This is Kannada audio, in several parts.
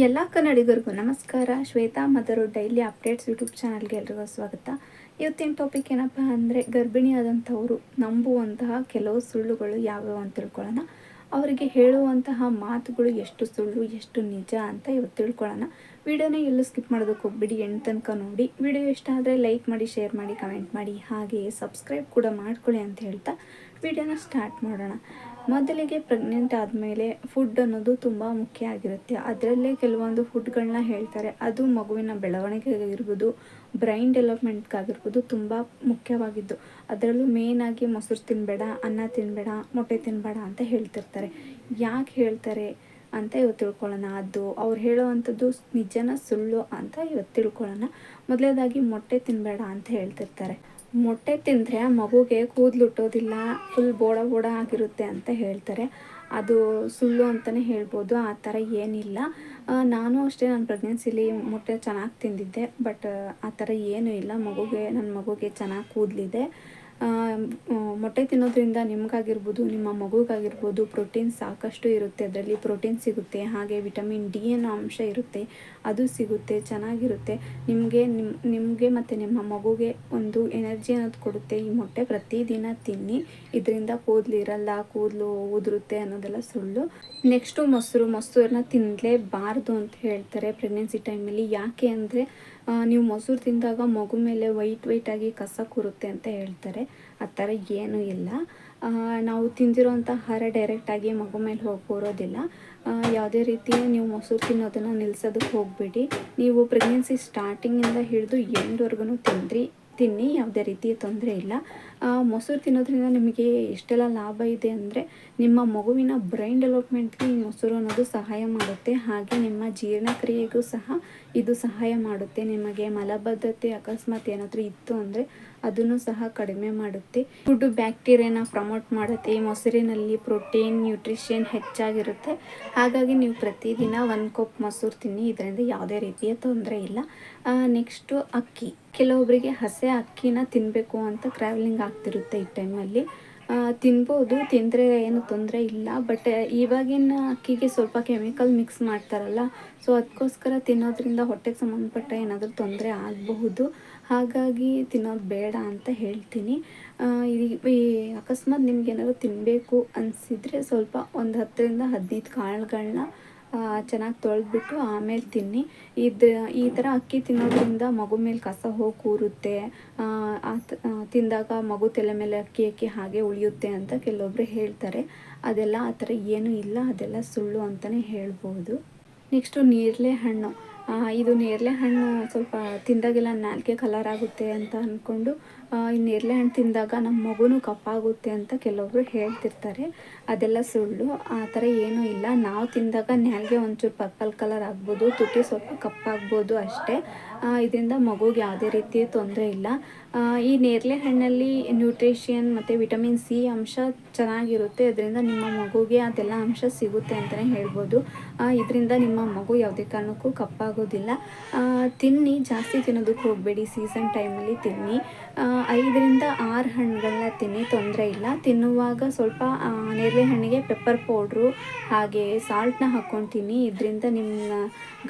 ಎಲ್ಲ ಕನ್ನಡಿಗರಿಗೂ ನಮಸ್ಕಾರ. ಶ್ವೇತಾ ಮದರು ಡೈಲಿ ಅಪ್ಡೇಟ್ಸ್ ಯೂಟ್ಯೂಬ್ ಚಾನಲ್ಗೆ ಎಲ್ರಿಗೂ ಸ್ವಾಗತ. ಇವತ್ತಿನ ಟಾಪಿಕ್ ಏನಪ್ಪ ಅಂದರೆ ಗರ್ಭಿಣಿಯಾದಂಥವರು ನಂಬುವಂತಹ ಕೆಲವು ಸುಳ್ಳುಗಳು ಯಾವ್ಯಾವ ಅಂತ ತಿಳ್ಕೊಳ್ಳೋಣ. ಅವರಿಗೆ ಹೇಳುವಂತಹ ಮಾತುಗಳು ಎಷ್ಟು ಸುಳ್ಳು, ಎಷ್ಟು ನಿಜ ಅಂತ ಇವತ್ತು ತಿಳ್ಕೊಳ್ಳೋಣ. ವಿಡಿಯೋನ ಎಲ್ಲೂ ಸ್ಕಿಪ್ ಮಾಡೋದಕ್ಕೆ ಹೋಗ್ಬಿಡಿ ಎಂಟು ತನಕ ನೋಡಿ. ವಿಡಿಯೋ ಇಷ್ಟ ಆದರೆ ಲೈಕ್ ಮಾಡಿ, ಶೇರ್ ಮಾಡಿ, ಕಮೆಂಟ್ ಮಾಡಿ. ಹಾಗೆಯೇ ಸಬ್ಸ್ಕ್ರೈಬ್ ಕೂಡ ಮಾಡ್ಕೊಳ್ಳಿ ಅಂತ ಹೇಳ್ತಾ ವಿಡಿಯೋನ ಸ್ಟಾರ್ಟ್ ಮಾಡೋಣ. ಮೊದಲಿಗೆ ಪ್ರೆಗ್ನೆಂಟ್ ಆದಮೇಲೆ ಫುಡ್ ಅನ್ನೋದು ತುಂಬ ಮುಖ್ಯ ಆಗಿರುತ್ತೆ. ಅದರಲ್ಲೇ ಕೆಲವೊಂದು ಫುಡ್ಗಳನ್ನ ಹೇಳ್ತಾರೆ. ಅದು ಮಗುವಿನ ಬೆಳವಣಿಗೆಗಾಗಿರ್ಬೋದು ಬ್ರೈನ್ ಡೆವಲಪ್ಮೆಂಟ್ಗಾಗಿರ್ಬೋದು ತುಂಬ ಮುಖ್ಯವಾಗಿದ್ದು. ಅದರಲ್ಲೂ ಆಗಿ ಮೊಸರು ತಿನ್ನಬೇಡ ಅನ್ನ ತಿನ್ನಬೇಡ ಮೊಟ್ಟೆ ತಿನ್ನಬೇಡ ಅಂತ ಹೇಳ್ತಿರ್ತಾರೆ. ಯಾಕೆ ಹೇಳ್ತಾರೆ ಅಂತ ಇವತ್ತು ತಿಳ್ಕೊಳ್ಳೋಣ. ಅದು ಅವ್ರು ಹೇಳೋವಂಥದ್ದು ನಿಜನ ಸುಳ್ಳು ಅಂತ ಇವತ್ತು ತಿಳ್ಕೊಳ್ಳೋಣ. ಮೊದಲೇದಾಗಿ ಮೊಟ್ಟೆ ತಿನ್ನಬೇಡ ಅಂತ ಹೇಳ್ತಿರ್ತಾರೆ. ಮೊಟ್ಟೆ ತಿಂದರೆ ಮಗುಗೆ ಕೂದಲು ಹುಟ್ಟೋದಿಲ್ಲ ಫುಲ್ ಬೋಡ ಬೋಡ ಆಗಿರುತ್ತೆ ಅಂತ ಹೇಳ್ತಾರೆ. ಅದು ಸುಳ್ಳು ಅಂತಲೇ ಹೇಳ್ಬೋದು, ಆ ಥರ ಏನಿಲ್ಲ. ನಾನು ಅಷ್ಟೇ ನನ್ನ ಪ್ರೆಗ್ನೆನ್ಸಿಲಿ ಮೊಟ್ಟೆ ಚೆನ್ನಾಗಿ ತಿಂದಿದ್ದೆ ಬಟ್ ಆ ಥರ ಏನೂ ಇಲ್ಲ. ಮಗುಗೆ, ನನ್ನ ಮಗುಗೆ ಚೆನ್ನಾಗಿ ಕೂದಲಿದೆ. ಮೊಟ್ಟೆ ತಿನ್ನೋದ್ರಿಂದ ನಿಮಗಾಗಿರ್ಬೋದು, ನಿಮ್ಮ ಮಗುಗಾಗಿರ್ಬೋದು ಪ್ರೋಟೀನ್ ಸಾಕಷ್ಟು ಇರುತ್ತೆ. ಅದರಲ್ಲಿ ಪ್ರೋಟೀನ್ ಸಿಗುತ್ತೆ, ಹಾಗೆ ವಿಟಮಿನ್ ಡಿ ಅನ್ನೋ ಅಂಶ ಇರುತ್ತೆ. ಅದು ಸಿಗುತ್ತೆ, ಚೆನ್ನಾಗಿರುತ್ತೆ. ನಿಮಗೆ ನಿಮ್ಮ ನಿಮಗೆ ಮತ್ತು ನಿಮ್ಮ ಮಗುಗೆ ಒಂದು ಎನರ್ಜಿ ಅನ್ನೋದು ಕೊಡುತ್ತೆ. ಈ ಮೊಟ್ಟೆ ಪ್ರತಿದಿನ ತಿನ್ನಿ, ಇದರಿಂದ ಕೂದಲು ಇರಲ್ಲ, ಕೂದಲು ಉದುರುತ್ತೆ ಅನ್ನೋದೆಲ್ಲ ಸುಳ್ಳು. ನೆಕ್ಸ್ಟು ಮೊಸರು ಮೊಸರನ್ನ ತಿನ್ನಲೇಬಾರ್ದು ಅಂತ ಹೇಳ್ತಾರೆ ಪ್ರೆಗ್ನೆನ್ಸಿ ಟೈಮಲ್ಲಿ ಯಾಕೆ ಅಂದರೆ ನೀವು ಮೊಸರು ತಿಂದಾಗ ಮಗು ಮೇಲೆ ವೈಟ್ ವೈಟಾಗಿ ಕಸ ಕೂರುತ್ತೆ ಅಂತ ಹೇಳ್ತಾರೆ. ಆ ಥರ ಏನೂ ಇಲ್ಲ. ನಾವು ತಿಂದಿರೋಂಥ ಆಹಾರ ಡೈರೆಕ್ಟಾಗಿ ಮಗು ಮೇಲೆ ಹೋಗಿ ಕೂರೋದಿಲ್ಲ ಯಾವುದೇ ರೀತಿ ನೀವು ಮೊಸರು ತಿನ್ನೋದನ್ನು ನಿಲ್ಸೋದಕ್ಕೆ ಹೋಗಬೇಡಿ. ನೀವು ಪ್ರೆಗ್ನೆನ್ಸಿ ಸ್ಟಾರ್ಟಿಂಗಿಂದ ಹಿಡಿದು ಎಂಡ್ವರೆಗೂ ತಿಂದ್ರಿ. ತಿನ್ನಿ, ಯಾವುದೇ ರೀತಿಯ ತೊಂದರೆ ಇಲ್ಲ. ಮೊಸರು ತಿನ್ನೋದ್ರಿಂದ ನಿಮಗೆ ಎಷ್ಟೆಲ್ಲ ಲಾಭ ಇದೆ ಅಂದರೆ ನಿಮ್ಮ ಮಗುವಿನ ಬ್ರೈನ್ ಡೆವಲಪ್ಮೆಂಟ್ಗೆ ಈ ಮೊಸರು ಅನ್ನೋದು ಸಹಾಯ ಮಾಡುತ್ತೆ. ಹಾಗೆ ನಿಮ್ಮ ಜೀರ್ಣಕ್ರಿಯೆಗೂ ಸಹ ಇದು ಸಹಾಯ ಮಾಡುತ್ತೆ. ನಿಮಗೆ ಮಲಬದ್ಧತೆ, ಅಕಸ್ಮಾತ್ ಏನಾದರೂ ಇತ್ತು ಅಂದರೆ ಅದನ್ನು ಸಹ ಕಡಿಮೆ ಮಾಡುತ್ತೆ. ಫುಡ್ ಬ್ಯಾಕ್ಟೀರಿಯಾನ ಪ್ರಮೋಟ್ ಮಾಡುತ್ತೆ. ಈ ಮೊಸರಿನಲ್ಲಿ ಪ್ರೋಟೀನ್ ನ್ಯೂಟ್ರಿಷನ್ ಹೆಚ್ಚಾಗಿರುತ್ತೆ. ಹಾಗಾಗಿ ನೀವು ಪ್ರತಿದಿನ ಒಂದು ಕಪ್ ಮೊಸರು ತಿನ್ನಿ. ಇದರಿಂದ ಯಾವುದೇ ರೀತಿಯ ತೊಂದರೆ ಇಲ್ಲ. ನೆಕ್ಸ್ಟು ಅಕ್ಕಿ. ಕೆಲವೊಬ್ಬರಿಗೆ ಹಸೆ ಅಕ್ಕಿನ ತಿನ್ನಬೇಕು ಅಂತ ಟ್ರಾವೆಲಿಂಗ್ ಆಗ್ತಿರುತ್ತೆ ಈ ಟೈಮಲ್ಲಿ ತಿನ್ಬೋದು. ತಿಂದರೆ ಏನು ತೊಂದರೆ ಇಲ್ಲ. ಬಟ್ ಇವಾಗಿನ ಅಕ್ಕಿಗೆ ಸ್ವಲ್ಪ ಕೆಮಿಕಲ್ ಮಿಕ್ಸ್ ಮಾಡ್ತಾರಲ್ಲ. ಸೊ ಅದಕ್ಕೋಸ್ಕರ ತಿನ್ನೋದ್ರಿಂದ ಹೊಟ್ಟೆಗೆ ಸಂಬಂಧಪಟ್ಟ ಏನಾದರೂ ತೊಂದರೆ ಆಗಬಹುದು. ಹಾಗಾಗಿ ತಿನ್ನೋದು ಬೇಡ ಅಂತ ಹೇಳ್ತೀನಿ. ಈ ಅಕಸ್ಮಾತ್ ನಿಮ್ಗೇನಾದ್ರು ತಿನ್ನಬೇಕು ಅನಿಸಿದರೆ ಸ್ವಲ್ಪ ಒಂದು ಹತ್ತರಿಂದ ಹದಿನೈದು ಕಾಳುಗಳನ್ನ ಚೆನ್ನಾಗಿ ತೊಳೆದ್ಬಿಟ್ಟು ಆಮೇಲೆ ತಿನ್ನಿ. ಇದು, ಈ ಥರ ಅಕ್ಕಿ ತಿನ್ನೋದ್ರಿಂದ ಮಗು ಮೇಲೆ ಕಸ ಹೋಗಿ ಕೂರುತ್ತೆ. ತಿಂದಾಗ ಮಗು ತಲೆ ಮೇಲೆ ಅಕ್ಕಿ ಅಕ್ಕಿ ಹಾಗೆ ಉಳಿಯುತ್ತೆ ಅಂತ ಕೆಲವೊಬ್ಬರು ಹೇಳ್ತಾರೆ. ಅದೆಲ್ಲ ಆ ಥರ ಏನೂ ಇಲ್ಲ, ಅದೆಲ್ಲ ಸುಳ್ಳು ಅಂತಲೇ ಹೇಳ್ಬೋದು. ನೆಕ್ಸ್ಟು ನೇರಳೆ ಹಣ್ಣು. ಇದು ನೇರಳೆ ಹಣ್ಣು ಸ್ವಲ್ಪ ತಿಂದಾಗೆಲ್ಲ ನಾಲ್ಕೆ ಕಲರ್ ಆಗುತ್ತೆ ಅಂತ ಅಂದ್ಕೊಂಡು ಈ ನೇರಳೆ ಹಣ್ಣು ತಿಂದಾಗ ನಮ್ಮ ಮಗುನೂ ಕಪ್ಪಾಗುತ್ತೆ ಅಂತ ಕೆಲವೊಬ್ರು ಹೇಳ್ತಿರ್ತಾರೆ. ಅದೆಲ್ಲ ಸುಳ್ಳು. ಆ ಥರ ಏನೂ ಇಲ್ಲ. ನಾವು ತಿಂದಾಗ ನಾಲ್ಗೆ ಒಂಚೂರು ಪರ್ಪಲ್ ಕಲರ್ ಆಗ್ಬೋದು ತುಟಿ ಸ್ವಲ್ಪ ಕಪ್ಪಾಗ್ಬೋದು ಅಷ್ಟೇ. ಇದರಿಂದ ಮಗುಗೆ ಯಾವುದೇ ರೀತಿಯ ತೊಂದರೆ ಇಲ್ಲ. ಈ ನೇರಳೆ ಹಣ್ಣಲ್ಲಿ ನ್ಯೂಟ್ರಿಷಿಯನ್ ಮತ್ತು ವಿಟಮಿನ್ ಸಿ ಅಂಶ ಚೆನ್ನಾಗಿರುತ್ತೆ. ಅದರಿಂದ ನಿಮ್ಮ ಮಗುಗೆ ಅದೆಲ್ಲ ಅಂಶ ಸಿಗುತ್ತೆ ಅಂತಲೇ ಹೇಳ್ಬೋದು. ಇದರಿಂದ ನಿಮ್ಮ ಮಗು ಯಾವುದೇ ಕಾರಣಕ್ಕೂ ಕಪ್ಪಾಗೋದಿಲ್ಲ. ತಿನ್ನಿ, ಜಾಸ್ತಿ ತಿನ್ನೋದಕ್ಕೆ ಹೋಗಬೇಡಿ. ಸೀಸನ್ ಟೈಮಲ್ಲಿ ತಿನ್ನಿ. ಐದರಿಂದ ಆರು ಹಣ್ಣುಗಳನ್ನ ತಿನ್ನಿ, ತೊಂದರೆ ಇಲ್ಲ. ತಿನ್ನುವಾಗ ಸ್ವಲ್ಪ ನೇರಳೆ ಹಣ್ಣಿಗೆ ಪೆಪ್ಪರ್ ಪೌಡ್ರು ಹಾಗೆ ಸಾಲ್ಟ್ನ ಹಾಕ್ಕೊಂಡು ಇದರಿಂದ ನಿಮ್ಮ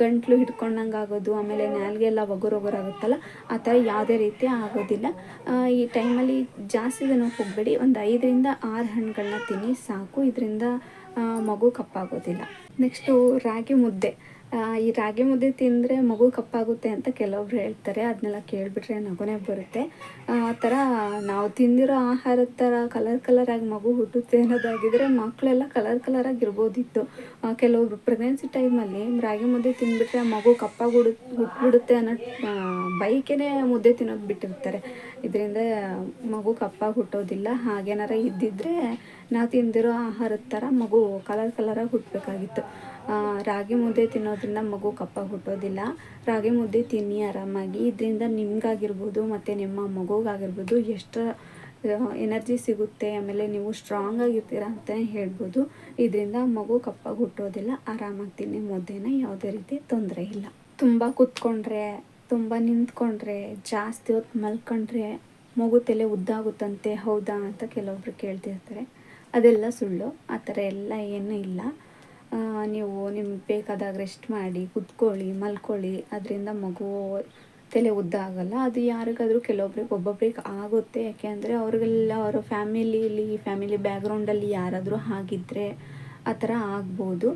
ಗಂಟ್ಲು ಹಿಡ್ಕೊಂಡಂಗೆ ಆಗೋದು ಆಮೇಲೆ ನಾಲ್ಗೆ ಎಲ್ಲ ಒಗರು ಒಗರಾಗುತ್ತಲ್ಲ ಆ ಥರ ಯಾವುದೇ ರೀತಿ ಆಗೋದಿಲ್ಲ. ಈ ಟೈಮಲ್ಲಿ ಜಾಸ್ತಿ ಜನ ಹೋಗಬೇಡಿ. ಒಂದು ಐದರಿಂದ ಆರು ಹಣ್ಣುಗಳನ್ನ ತಿನ್ನಿ, ಸಾಕು. ಇದರಿಂದ ಮಗು ಕಪ್ಪಾಗೋದಿಲ್ಲ. ನೆಕ್ಸ್ಟು ರಾಗಿ ಮುದ್ದೆ. ಈ ರಾಗಿ ಮುದ್ದೆ ತಿಂದರೆ ಮಗು ಕಪ್ಪಾಗುತ್ತೆ ಅಂತ ಕೆಲವೊಬ್ರು ಹೇಳ್ತಾರೆ. ಅದನ್ನೆಲ್ಲ ಕೇಳಿಬಿಟ್ರೆ ನಗುನೇ ಬರುತ್ತೆ. ಆ ಥರ ನಾವು ತಿಂದಿರೋ ಆಹಾರದ ಥರ ಕಲರ್ ಕಲರಾಗಿ ಮಗು ಹುಟ್ಟುತ್ತೆ ಅನ್ನೋದಾಗಿದ್ರೆ ಮಕ್ಕಳೆಲ್ಲ ಕಲರ್ ಕಲರಾಗಿ ಇರ್ಬೋದಿತ್ತು. ಕೆಲವೊಬ್ರು ಪ್ರೆಗ್ನೆನ್ಸಿ ಟೈಮಲ್ಲಿ ರಾಗಿ ಮುದ್ದೆ ತಿಂದುಬಿಟ್ರೆ ಮಗು ಕಪ್ಪಾಗಿ ಹುಡು ಹುಟ್ಬಿಡುತ್ತೆ ಅನ್ನೋ ಬೈಕೇ ಮುದ್ದೆ ತಿನ್ನೋದು ಬಿಟ್ಟಿರ್ತಾರೆ. ಇದರಿಂದ ಮಗು ಕಪ್ಪಾಗಿ ಹುಟ್ಟೋದಿಲ್ಲ. ಹಾಗೇನಾರ ಇದ್ದಿದ್ರೆ ನಾವು ತಿಂದಿರೋ ಆಹಾರದ ಥರ ಮಗು ಕಲರ್ ಕಲರಾಗಿ ಹುಟ್ಟಬೇಕಾಗಿತ್ತು ರಾಗಿ ಮುದ್ದೆ ತಿನ್ನೋದ್ರಿಂದ ಮಗು ಕಪ್ಪಾಗಿ ಹುಟ್ಟೋದಿಲ್ಲ. ರಾಗಿ ಮುದ್ದೆ ತಿನ್ನಿ ಆರಾಮಾಗಿ. ಇದರಿಂದ ನಿಮಗಾಗಿರ್ಬೋದು ಮತ್ತು ನಿಮ್ಮ ಮಗುಗಾಗಿರ್ಬೋದು ಎಷ್ಟು ಎನರ್ಜಿ ಸಿಗುತ್ತೆ, ಆಮೇಲೆ ನೀವು ಸ್ಟ್ರಾಂಗ್ ಆಗಿರ್ತೀರ ಅಂತಲೇ ಹೇಳ್ಬೋದು. ಇದರಿಂದ ಮಗು ಕಪ್ಪಾಗಿ ಹುಟ್ಟೋದಿಲ್ಲ. ಆರಾಮಾಗಿ ತಿನ್ನಿ. ಮುದ್ದೆನ ಯಾವುದೇ ರೀತಿ ತೊಂದರೆ ಇಲ್ಲ. ತುಂಬ ಕೂತ್ಕೊಂಡ್ರೆ, ತುಂಬ ನಿಂತ್ಕೊಂಡ್ರೆ, ಜಾಸ್ತಿ ಹೊತ್ತು ಮಲ್ಕೊಂಡ್ರೆ ಮಗು ತಲೆ ಉದ್ದಾಗುತ್ತಂತೆ. ಹೌದಾ ಅಂತ ಕೆಲವೊಬ್ರು ಕೇಳ್ತಿರ್ತಾರೆ. ಅದೆಲ್ಲ ಸುಳ್ಳು. ಆ ಥರ ಎಲ್ಲ ಏನೂ ಇಲ್ಲ. ನೀವು ನಿಮ್ಗೆ ಬೇಕಾದಾಗ ರೆಸ್ಟ್ ಮಾಡಿ, ಕುತ್ಕೊಳ್ಳಿ, ಮಲ್ಕೊಳ್ಳಿ. ಅದರಿಂದ ಮಗು ತಲೆ ಉದ್ದ ಆಗಲ್ಲ. ಅದು ಯಾರಿಗಾದರೂ ಕೆಲವೊಬ್ರಿಗೆ, ಒಬ್ಬೊಬ್ರಿಗೆ ಆಗುತ್ತೆ. ಯಾಕೆ ಅಂದರೆ ಅವ್ರಿಗೆಲ್ಲ, ಅವರ ಫ್ಯಾಮಿಲಿಯಲ್ಲಿ ಫ್ಯಾಮಿಲಿ ಬ್ಯಾಕ್ಗ್ರೌಂಡಲ್ಲಿ ಯಾರಾದರೂ ಆಗಿದ್ದರೆ ಆ ಥರ ಆಗ್ಬೋದು.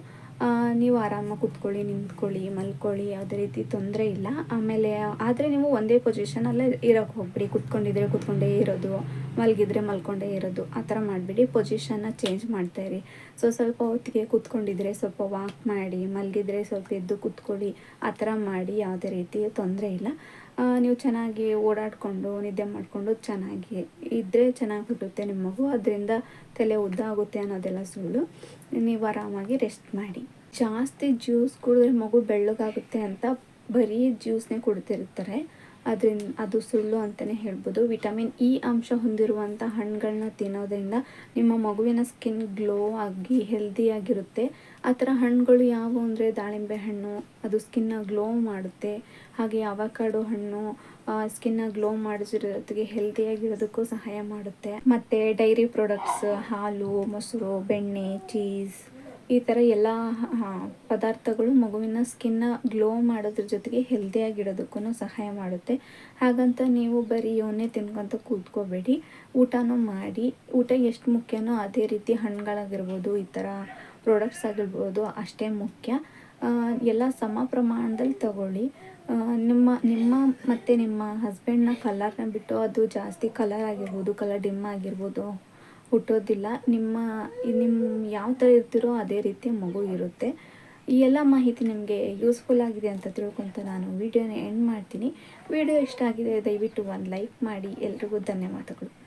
ನೀವು ಆರಾಮಾಗಿ ಕುತ್ಕೊಳ್ಳಿ, ನಿಂತ್ಕೊಳ್ಳಿ, ಮಲ್ಕೊಳ್ಳಿ, ಯಾವುದೇ ರೀತಿ ತೊಂದರೆ ಇಲ್ಲ. ಆಮೇಲೆ, ಆದರೆ ನೀವು ಒಂದೇ ಪೊಸಿಷನಲ್ಲೇ ಇರೋಕ್ಕೆ ಹೋಗ್ಬಿಡಿ. ಕುತ್ಕೊಂಡಿದ್ರೆ ಕುತ್ಕೊಂಡೇ ಇರೋದು. ಮಲಗಿದ್ರೆ ಮಲ್ಕೊಂಡೇ ಇರೋದು. ಆ ಥರ ಮಾಡಿಬಿಡಿ. ಪೊಸಿಷನ್ನ ಚೇಂಜ್ ಮಾಡ್ತಾಯಿರಿ ಸೊ ಸ್ವಲ್ಪ ಹೊತ್ತಿಗೆ ಕೂತ್ಕೊಂಡಿದ್ರೆ ಸ್ವಲ್ಪ ವಾಕ್ ಮಾಡಿ, ಮಲಗಿದ್ರೆ ಸ್ವಲ್ಪ ಎದ್ದು ಕೂತ್ಕೊಳ್ಳಿ. ಆ ಥರ ಮಾಡಿ, ಯಾವುದೇ ರೀತಿ ತೊಂದರೆ ಇಲ್ಲ. ನೀವು ಚೆನ್ನಾಗಿ ಓಡಾಡಿಕೊಂಡು, ನಿದ್ದೆ ಮಾಡಿಕೊಂಡು ಚೆನ್ನಾಗಿ ಇದ್ದರೆ ಚೆನ್ನಾಗಿ ಹುಟ್ಟುತ್ತೆ ನಿಮ್ಮ ಮಗು. ಅದರಿಂದ ತಲೆ ಉದ್ದ ಆಗುತ್ತೆ ಅನ್ನೋದೆಲ್ಲ ಸುಳ್ಳು. ನೀವು ಆರಾಮಾಗಿ ರೆಸ್ಟ್ ಮಾಡಿ. ಜಾಸ್ತಿ ಜ್ಯೂಸ್ ಕುಡಿದ್ರೆ ಮಗು ಬೆಳ್ಳಗಾಗುತ್ತೆ ಅಂತ ಬರೀ ಜ್ಯೂಸ್ನೇ ಕುಡ್ತಿರ್ತಾರೆ. ಅದರಿಂದ ಅದು ಸುಳ್ಳು ಅಂತಲೇ ಹೇಳ್ಬೋದು. ವಿಟಮಿನ್ ಇ ಅಂಶ ಹೊಂದಿರುವಂಥ ಹಣ್ಣುಗಳನ್ನ ತಿನ್ನೋದ್ರಿಂದ ನಿಮ್ಮ ಮಗುವಿನ ಸ್ಕಿನ್ ಗ್ಲೋ ಆಗಿ ಹೆಲ್ದಿಯಾಗಿರುತ್ತೆ ಆ ಥರ ಹಣ್ಣುಗಳು ಯಾವುವು ಅಂದರೆ ದಾಳಿಂಬೆ ಹಣ್ಣು, ಅದು ಸ್ಕಿನ್ನ ಗ್ಲೋ ಮಾಡುತ್ತೆ. ಹಾಗೆ ಅವಕಾಡೋ ಹಣ್ಣು ಸ್ಕಿನ್ನ ಗ್ಲೋ ಮಾಡಿಸಿರೋದಕ್ಕೆ ಹೆಲ್ದಿಯಾಗಿರೋದಕ್ಕೂ ಸಹಾಯ ಮಾಡುತ್ತೆ. ಮತ್ತು ಡೈರಿ ಪ್ರಾಡಕ್ಟ್ಸ್, ಹಾಲು, ಮೊಸರು, ಬೆಣ್ಣೆ, ಚೀಸ್. ಈ ಥರ ಎಲ್ಲ ಪದಾರ್ಥಗಳು ಮಗುವಿನ ಸ್ಕಿನ್ನ ಗ್ಲೋ ಮಾಡೋದ್ರ ಜೊತೆಗೆ ಹೆಲ್ದಿಯಾಗಿಡೋದಕ್ಕೂ ಸಹಾಯ ಮಾಡುತ್ತೆ. ಹಾಗಂತ ನೀವು ಬರೀ ಇವನ್ನೇ ತಿನ್ಕೊಂತ ಕೂತ್ಕೋಬೇಡಿ. ಊಟನೂ ಮಾಡಿ. ಊಟ ಎಷ್ಟು ಮುಖ್ಯನೋ ಅದೇ ರೀತಿ ಹಣ್ಣುಗಳಾಗಿರ್ಬೋದು, ಈ ಥರ ಪ್ರಾಡಕ್ಟ್ಸ್ ಆಗಿರ್ಬೋದು ಅಷ್ಟೇ ಮುಖ್ಯ. ಎಲ್ಲ ಸಮ ಪ್ರಮಾಣದಲ್ಲಿ ತಗೊಳ್ಳಿ. ನಿಮ್ಮ ನಿಮ್ಮ ಮತ್ತು ನಿಮ್ಮ ಹಸ್ಬೆಂಡ್ನ ಕಲರ್ನ ಬಿಟ್ಟು ಅದು ಜಾಸ್ತಿ ಕಲರ್ ಆಗಿರ್ಬೋದು ಕಲರ್ ಡಿಮ್ ಆಗಿರ್ಬೋದು ಹುಟ್ಟೋದಿಲ್ಲ. ನಿಮ್ಮ ನಿಮ್ಮ ಯಾವ ಥರ ಇರ್ತೀರೋ ಅದೇ ರೀತಿ ಮಗು ಇರುತ್ತೆ. ಈ ಎಲ್ಲ ಮಾಹಿತಿ ನಿಮಗೆ ಯೂಸ್ಫುಲ್ ಆಗಿದೆ ಅಂತ ತಿಳ್ಕೊತ ನಾನು ವಿಡಿಯೋನ ಎಂಡ್ ಮಾಡ್ತೀನಿ. ವಿಡಿಯೋ ಇಷ್ಟ ಆಗಿದೆ ದಯವಿಟ್ಟು ಒಂದು ಲೈಕ್ ಮಾಡಿ. ಎಲ್ರಿಗೂ ಧನ್ಯವಾದಗಳು.